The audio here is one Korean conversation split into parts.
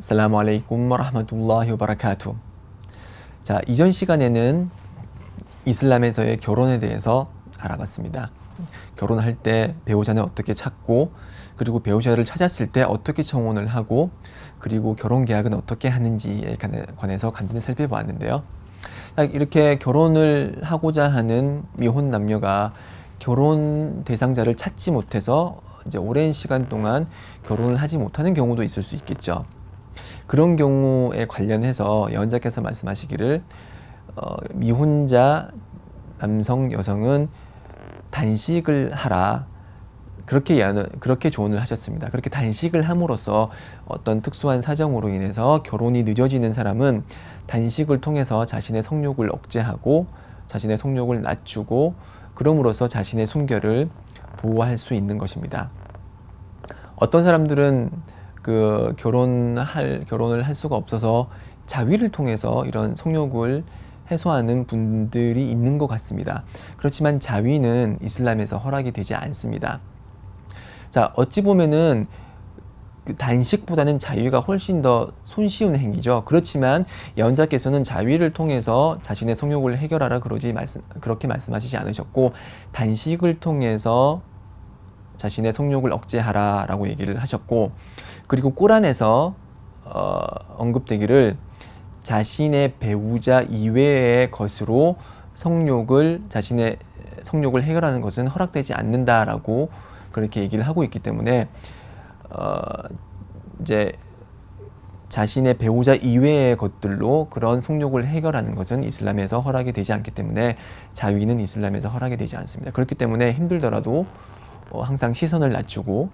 살라무 알레이쿰 와라흐마툴라히 와바라카투. 자, 이전 시간에는 이슬람에서의 결혼에 대해서 알아봤습니다. 결혼할 때 배우자는 어떻게 찾고 그리고 배우자를 찾았을 때 어떻게 청혼을 하고 그리고 결혼 계약은 어떻게 하는지에 관해- 관해서 간단히 살펴보았는데요. 딱 이렇게 결혼을 하고자 하는 미혼 남녀가 결혼 대상자를 찾지 못해서 이제 오랜 시간 동안 결혼을 하지 못하는 경우도 있을 수 있겠죠. 그런 경우에 관련해서 연자께서 말씀하시기를 어, 미혼자 남성 여성은 단식을 하라 그렇게 예언을 그렇게 조언을 하셨습니다. 그렇게 단식을 함으로써 어떤 특수한 사정으로 인해서 결혼이 늦어지는 사람은 단식을 통해서 자신의 성욕을 억제하고 자신의 성욕을 낮추고 그럼으로써 자신의 순결을 보호할 수 있는 것입니다. 어떤 사람들은 그 결혼할 결혼을 할 수가 없어서 자위를 통해서 이런 성욕을 해소하는 분들이 있는 것 같습니다. 그렇지만 자위는 이슬람에서 허락이 되지 않습니다. 자, 어찌 보면은 그 단식보다는 자위가 훨씬 더 손쉬운 행위죠. 그렇지만 연자께서는 자위를 통해서 자신의 성욕을 해결하라 그러지 말씀 그렇게 말씀하시지 않으셨고 단식을 통해서 자신의 성욕을 억제하라라고 얘기를 하셨고 그리고 꾸란에서 어, 언급되기를 자신의 배우자 이외의 것으로 성욕을 자신의 성욕을 해결하는 것은 허락되지 않는다라고 그렇게 얘기를 하고 있기 때문에 어, 이제 자신의 배우자 이외의 것들로 그런 성욕을 해결하는 것은 이슬람에서 허락이 되지 않기 때문에 자위는 이슬람에서 허락이 되지 않습니다. 그렇기 때문에 힘들더라도 어, 항상 시선을 낮추고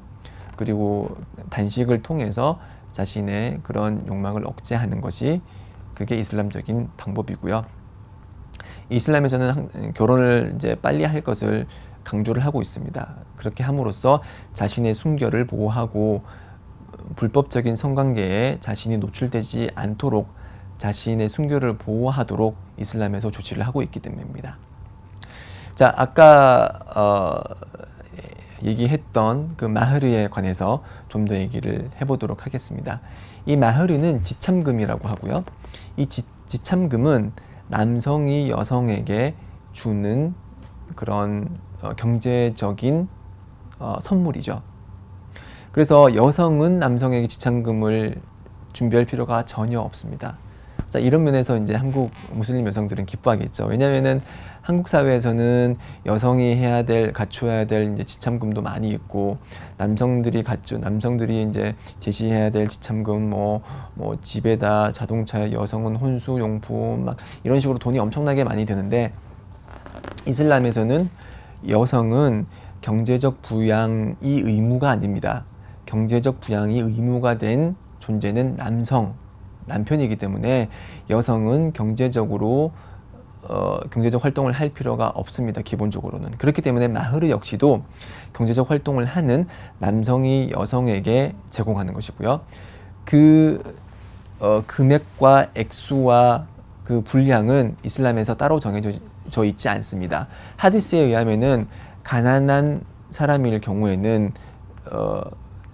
그리고 단식을 통해서 자신의 그런 욕망을 억제하는 것이 그게 이슬람적인 방법이고요. 이슬람에서는 항- 결혼을 이제 빨리 할 것을 강조를 하고 있습니다. 그렇게 함으로써 자신의 순결을 보호하고 불법적인 성관계에 자신이 노출되지 않도록 자신의 순결을 보호하도록 이슬람에서 조치를 하고 있기 때문입니다. 자, 아까 어, 얘기했던 그 마흐르에 관해서 좀 더 얘기를 해보도록 하겠습니다. 이 마흐르는 지참금이라고 하고요. 이 지, 지참금은 남성이 여성에게 주는 그런 어, 경제적인 어, 선물이죠. 그래서 여성은 남성에게 지참금을 준비할 필요가 전혀 없습니다. 자, 이런 면에서 이제 한국 무슬림 여성들은 기뻐하겠죠. 왜냐면은 한국 사회에서는 여성이 해야 될, 갖춰야 될 이제 지참금도 많이 있고, 남성들이 갖추, 남성들이 이제 제시해야 될 지참금, 뭐, 뭐, 집에다 자동차에 여성은 혼수 용품, 막 이런 식으로 돈이 엄청나게 많이 드는데, 이슬람에서는 여성은 경제적 부양이 의무가 아닙니다. 경제적 부양이 의무가 된 존재는 남성, 남편이기 때문에 여성은 경제적으로 어, 경제적 활동을 할 필요가 없습니다. 기본적으로는 그렇기 때문에 마흐르 역시도 경제적 활동을 하는 남성이 여성에게 제공하는 것이고요. 그 어, 금액과 액수와 그 분량은 이슬람에서 따로 정해져 져 있지 않습니다. 하디스에 의하면은 가난한 사람일 경우에는 어,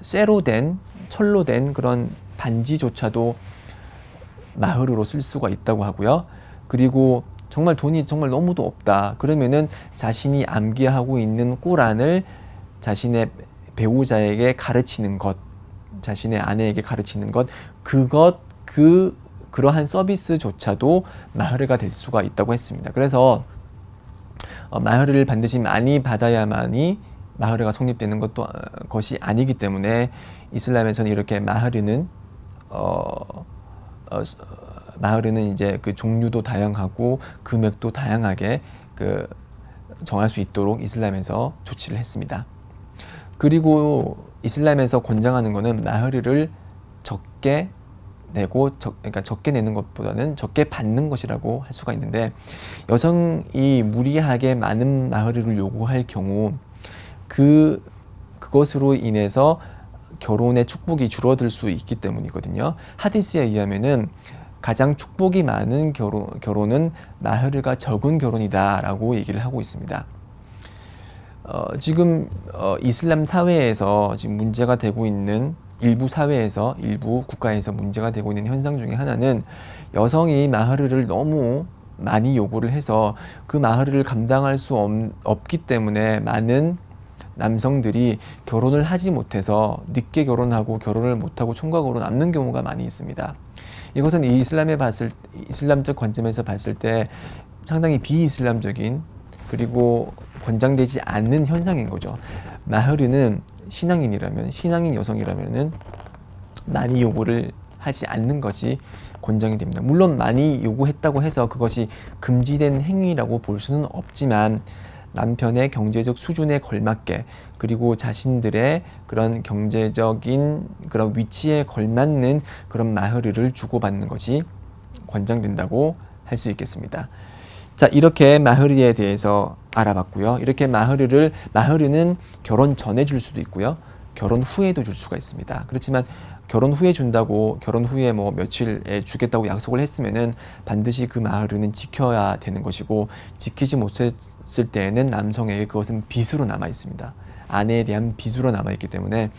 쇠로 된 철로 된 그런 반지조차도 마흐르로 쓸 수가 있다고 하고요. 그리고 정말 돈이 정말 너무도 없다. 그러면은 자신이 암기하고 있는 꾸란을 자신의 배우자에게 가르치는 것, 자신의 아내에게 가르치는 것, 그것 그 그러한 서비스조차도 마흐르가 될 수가 있다고 했습니다. 그래서 어, 마흐르를 반드시 많이 받아야만이 마흐르가 성립되는 것도 어, 것이 아니기 때문에 이슬람에서는 이렇게 마흐르는 어, 어, 마흐르는 이제 그 종류도 다양하고 금액도 다양하게 그 정할 수 있도록 이슬람에서 조치를 했습니다. 그리고 이슬람에서 권장하는 거는 마흐르를 적게 내고 적, 그러니까 적게 내는 것보다는 적게 받는 것이라고 할 수가 있는데 여성이 무리하게 많은 마흐르를 요구할 경우 그 그것으로 인해서 결혼의 축복이 줄어들 수 있기 때문이거든요. 하디스에 의하면은 가장 축복이 많은 결혼, 결혼은 마흐르가 적은 결혼이다라고 얘기를 하고 있습니다. 어, 지금 어, 이슬람 사회에서 지금 문제가 되고 있는 일부 사회에서 일부 국가에서 문제가 되고 있는 현상 중에 하나는 여성이 마하르를 너무 많이 요구를 해서 그 마하르를 감당할 수 없, 없기 때문에 많은 남성들이 결혼을 하지 못해서 늦게 결혼하고 결혼을 못하고 총각으로 남는 경우가 많이 있습니다. 이것은 이 이슬람에 봤을 이슬람적 관점에서 봤을 때 상당히 비이슬람적인 그리고 권장되지 않는 현상인 거죠. 마흐르는 신앙인이라면 신앙인 여성이라면은 많이 요구를 하지 않는 것이 권장이 됩니다. 물론 많이 요구했다고 해서 그것이 금지된 행위라고 볼 수는 없지만 남편의 경제적 수준에 걸맞게 그리고 자신들의 그런 경제적인 그런 위치에 걸맞는 그런 마흐르를 주고받는 것이 권장된다고 할 수 있겠습니다. 자, 이렇게 마흐르에 대해서 알아봤고요. 이렇게 마흐르를 마흐르는 결혼 전에 줄 수도 있고요. 결혼 후에도 줄 수가 있습니다. 그렇지만 결혼 후에 준다고 결혼 후에 뭐 며칠에 주겠다고 약속을 했으면은 반드시 그 마흐르는 지켜야 되는 것이고 지키지 못했을 때에는 남성에게 그것은 빚으로 남아 있습니다. 아내에 대한 빚으로 남아 있기 때문에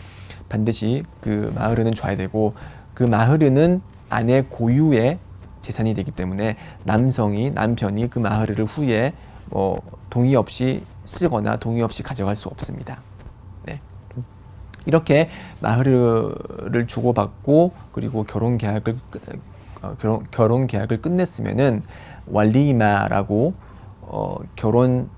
반드시 그 마흐르는 줘야 되고 그 마흐르는 아내 고유의 재산이 되기 때문에 남성이 남편이 그 마흐르를 후에 뭐 동의 없이 쓰거나 동의 없이 가져갈 수 없습니다. 네. 이렇게 마흐르를 주고받고 그리고 결혼 계약을 끝- 어, 결혼 결혼 계약을 끝냈으면은 왈리마라고 어, 결혼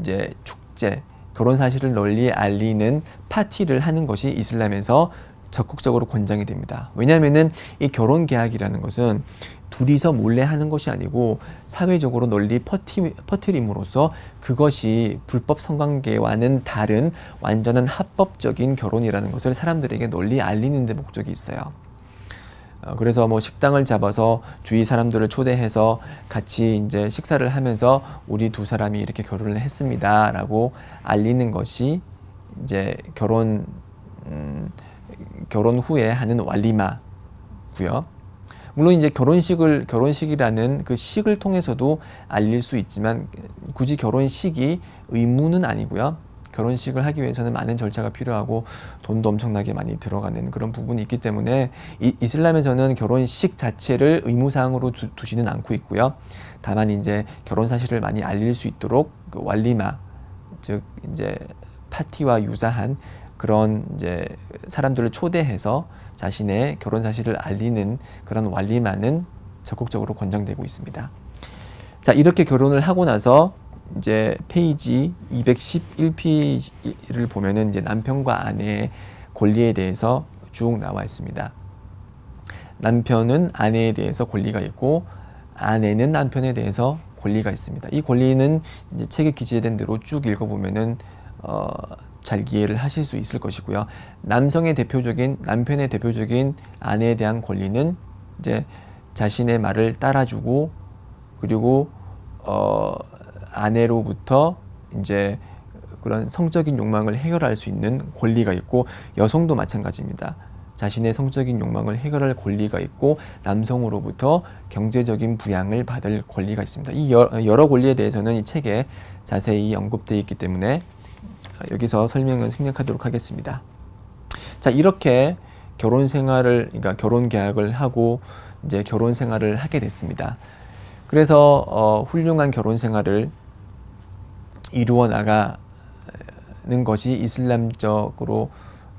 이제 축제 결혼 사실을 널리 알리는 파티를 하는 것이 이슬람에서 적극적으로 권장이 됩니다. 왜냐하면은 이 결혼 계약이라는 것은 둘이서 몰래 하는 것이 아니고 사회적으로 널리 퍼티, 퍼트림으로써 그것이 불법 성관계와는 다른 완전한 합법적인 결혼이라는 것을 사람들에게 널리 알리는 데 목적이 있어요. 어, 그래서 뭐 식당을 잡아서 주위 사람들을 초대해서 같이 이제 식사를 하면서 우리 두 사람이 이렇게 결혼을 했습니다라고 알리는 것이 이제 결혼 음, 결혼 후에 하는 왈리마고요. 물론 이제 결혼식을 결혼식이라는 그 식을 통해서도 알릴 수 있지만 굳이 결혼식이 의무는 아니고요. 결혼식을 하기 위해서는 많은 절차가 필요하고 돈도 엄청나게 많이 들어가는 그런 부분이 있기 때문에 이, 이슬람에서는 결혼식 자체를 의무사항으로 두, 두지는 않고 있고요. 다만 이제 결혼 사실을 많이 알릴 수 있도록 그 왈리마 즉 이제 파티와 유사한 그런 이제 사람들을 초대해서 자신의 결혼 사실을 알리는 그런 왈리마는 적극적으로 권장되고 있습니다. 자, 이렇게 결혼을 하고 나서 이제 페이지 211페이지를 보면은 이제 남편과 아내의 권리에 대해서 쭉 나와 있습니다. 남편은 아내에 대해서 권리가 있고 아내는 남편에 대해서 권리가 있습니다. 이 권리는 이제 책에 기재된 대로 쭉 읽어보면은 어, 잘 이해를 하실 수 있을 것이고요. 남성의 대표적인 남편의 대표적인 아내에 대한 권리는 이제 자신의 말을 따라주고 그리고 어, 아내로부터 이제 그런 성적인 욕망을 해결할 수 있는 권리가 있고 여성도 마찬가지입니다. 자신의 성적인 욕망을 해결할 권리가 있고 남성으로부터 경제적인 부양을 받을 권리가 있습니다. 이 여- 여러 권리에 대해서는 이 책에 자세히 언급되어 있기 때문에 여기서 설명을 생략하도록 하겠습니다. 자, 이렇게 결혼 생활을, 그러니까 결혼 계약을 하고 이제 결혼 생활을 하게 됐습니다. 그래서 어, 훌륭한 결혼 생활을 이루어 나가는 것이 이슬람적으로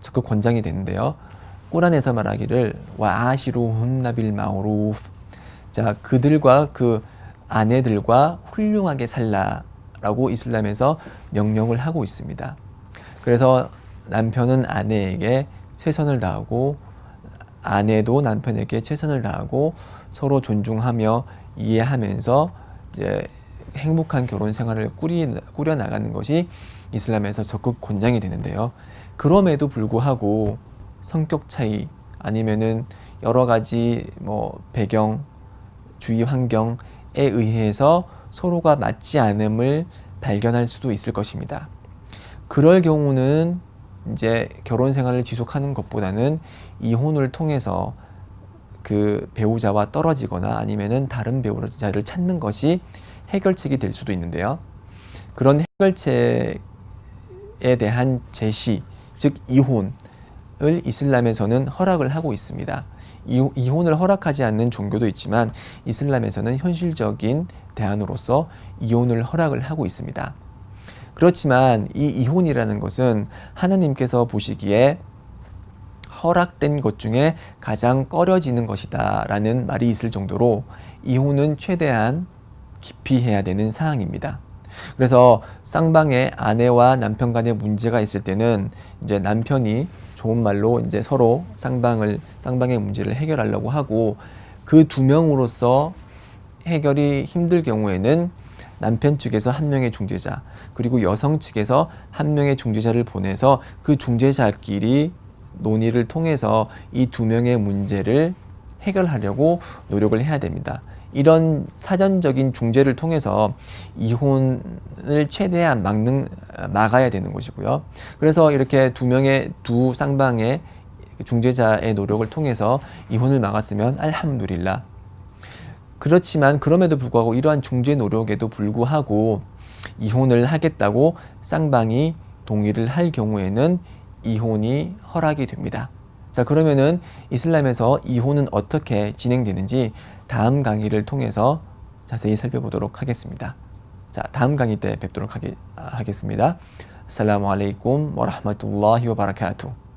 적극 권장이 되는데요. 꾸란에서 말하기를 와 아시루 혼나빌 마우루프 자 그들과 그 아내들과 훌륭하게 살라 라고 이슬람에서 명령을 하고 있습니다. 그래서 남편은 아내에게 최선을 다하고 아내도 남편에게 최선을 다하고 서로 존중하며 이해하면서 행복한 결혼 생활을 꾸리, 꾸려 나가는 것이 이슬람에서 적극 권장이 되는데요. 그럼에도 불구하고 성격 차이 아니면은 여러 가지 뭐 배경, 주위 환경에 의해서 서로가 맞지 않음을 발견할 수도 있을 것입니다. 그럴 경우는 이제 결혼 생활을 지속하는 것보다는 이혼을 통해서 그 배우자와 떨어지거나 아니면은 다른 배우자를 찾는 것이 해결책이 될 수도 있는데요. 그런 해결책에 대한 제시, 즉 이혼을 이슬람에서는 허락을 하고 있습니다. 이- 이혼을 허락하지 않는 종교도 있지만 이슬람에서는 현실적인 대안으로서 이혼을 허락을 하고 있습니다. 그렇지만 이 이혼이라는 것은 하나님께서 보시기에 허락된 것 중에 가장 꺼려지는 것이다 라는 말이 있을 정도로 이혼은 최대한 깊이 해야 되는 사항입니다. 그래서 쌍방의 아내와 남편 간의 문제가 있을 때는 이제 남편이 좋은 말로 이제 서로 쌍방을 쌍방의 문제를 해결하려고 하고 그 두 명으로서 해결이 힘들 경우에는 남편 측에서 한 명의 중재자 그리고 여성 측에서 한 명의 중재자를 보내서 그 중재자끼리 논의를 통해서 이 두 명의 문제를 해결하려고 노력을 해야 됩니다. 이런 사전적인 중재를 통해서 이혼을 최대한 막는 막아야 되는 것이고요. 그래서 이렇게 두 명의 두 쌍방의 중재자의 노력을 통해서 이혼을 막았으면 알함두릴라. 그렇지만 그럼에도 불구하고 이러한 중재 노력에도 불구하고 이혼을 하겠다고 쌍방이 동의를 할 경우에는 이혼이 허락이 됩니다. 자, 그러면은 이슬람에서 이혼은 어떻게 진행되는지 다음 강의를 통해서 자세히 살펴보도록 하겠습니다. 자, 다음 강의 때 뵙도록 하겠, 하겠습니다. 아살라무 알레이쿰 와 라흐마투ல்லா히 와 바라카투.